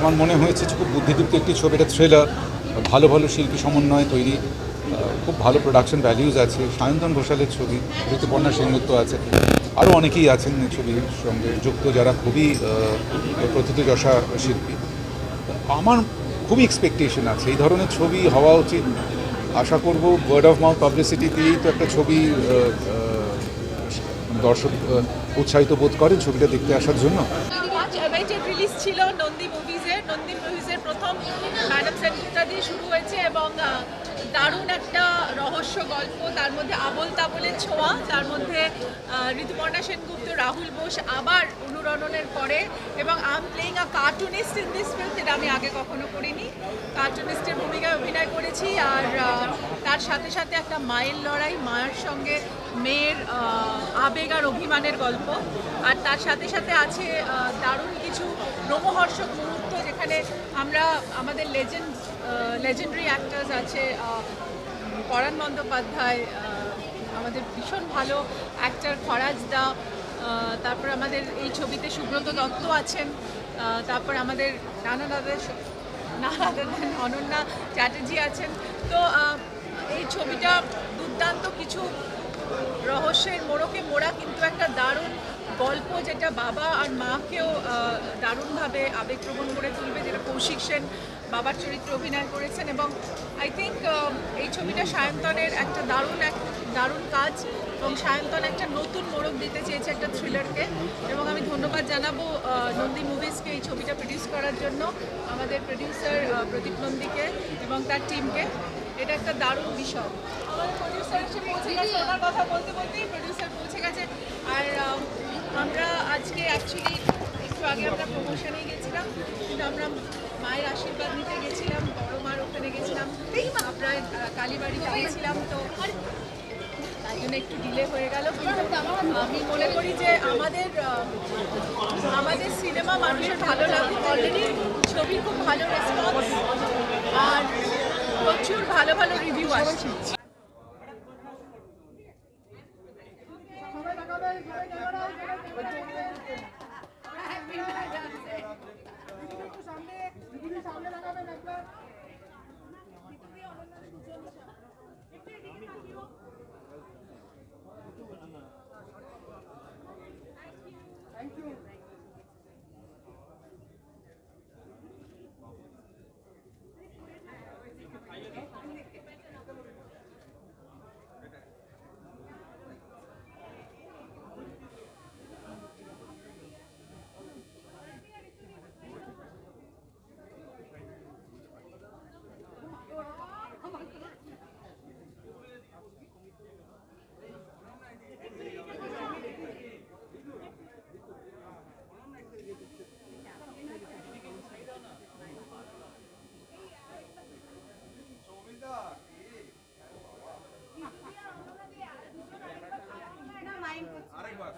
আমার মনে হয়েছে খুব বুদ্ধিদীপ্ত একটি ছবি, এটা থ্রিলার ভালো ভালো শিল্পী সমন্বয়ে তৈরি খুব ভালো প্রোডাকশন ভ্যালিউজ আছে। সায়ন্তন ঘোষালের ছবি, ঋতুপর্ণা সেনগুপ্ত আছে আরও অনেকেই আছেন ছবির সঙ্গে যুক্ত যারা খুবই প্রথিতযশা শিল্পী। আমার খুবই এক্সপেকটেশন আছে। এই ধরনের ছবি হওয়া উচিত আশা করব ওয়ার্ড অফ মাউথ পাবলিসিটি দিয়েই তো একটা ছবি দর্শক উৎসাহিত বোধ করেন ছবিটা দেখতে আসার জন্য। অ্যাভাইটেড রিলিজ ছিল নন্দী মুভিজের নন্দী মুভিজের প্রথম ম্যাডাম সেন্টারটা দিয়ে শুরু হয়েছে এবং দারুণ একটা রহস্য গল্প, তার মধ্যে আবল তাবলের ছোঁয়া তার মধ্যে ঋতুপর্ণা সেনগুপ্ত, রাহুল বোস আবার অনুরণনের পরে, এবং I'm playing a cartoonist in this film যেটা আমি আগে কখনো করিনি। কার্টুনিস্টের ভূমিকায় অভিনয় করেছি, আর তার সাথে সাথে একটা মায়ের লড়াই, মায়ের সঙ্গে মেয়ের আবেগ আর অভিমানের গল্প। আর তার সাথে সাথে আছে দারুণ কিছু রোমহর্ষক মুহূর্ত যেখানে আমরা আমাদের লেজেন্ড লেজেন্ডারি অ্যাক্টার্স আছে পরাণ বন্দ্যোপাধ্যায় আমাদের ভীষণ ভালো অ্যাক্টার খরাজ দা তারপর আমাদের এই ছবিতে সুব্রত দত্ত আছেন তারপর আমাদের নানা দাদা নানা দাদা অনন্যা চ্যাটার্জি আছেন। তো এই ছবিটা দুর্দান্ত কিছু রহস্যের মোড়কে মোড়া কিন্তু একটা দারুণ গল্প যেটা বাবা আর মাকেও দারুণভাবে আবেগপ্রবণ করে তুলবে, যেটা কৌশিক সেন বাবার চরিত্রে অভিনয় করেছেন এবং আই থিঙ্ক এই ছবিটা সায়ন্তনের একটা দারুণ এক, দারুণ কাজ এবং সায়ন্তন একটা নতুন মোড়ক দিতে চেয়েছে একটা থ্রিলারকে এবং আমি ধন্যবাদ জানাব নন্দী মুভিজকে এই ছবিটা প্রডিউস করার জন্য, আমাদের প্রডিউসার প্রদীপ নন্দীকে এবং তার টিমকে এটা একটা দারুণ বিষয়। আমাদের প্রডিউসার ওনার কথা বলতে বলতেই প্রডিউসার পৌঁছে গেছে আর আহ, আমরা আজকে অ্যাকচুয়ালি একটু আগে গেছিলাম কিন্তু আমরা মায়ের আশীর্বাদ নিতে গেছিলাম বড় মার ওখানে গেছিলাম। আমরা আহ, কালীবাড়ি গিয়েছিলাম তো তাই জন্য একটু ডিলে হয়ে গেল আমি মনে করি যে আমাদের আমাদের সিনেমা মানুষের ভালো লাগে অলরেডি ছবি খুব ভালো রেসপন্স আর প্রচুর ভালো ভালো রিভিউ আসছে। ว่า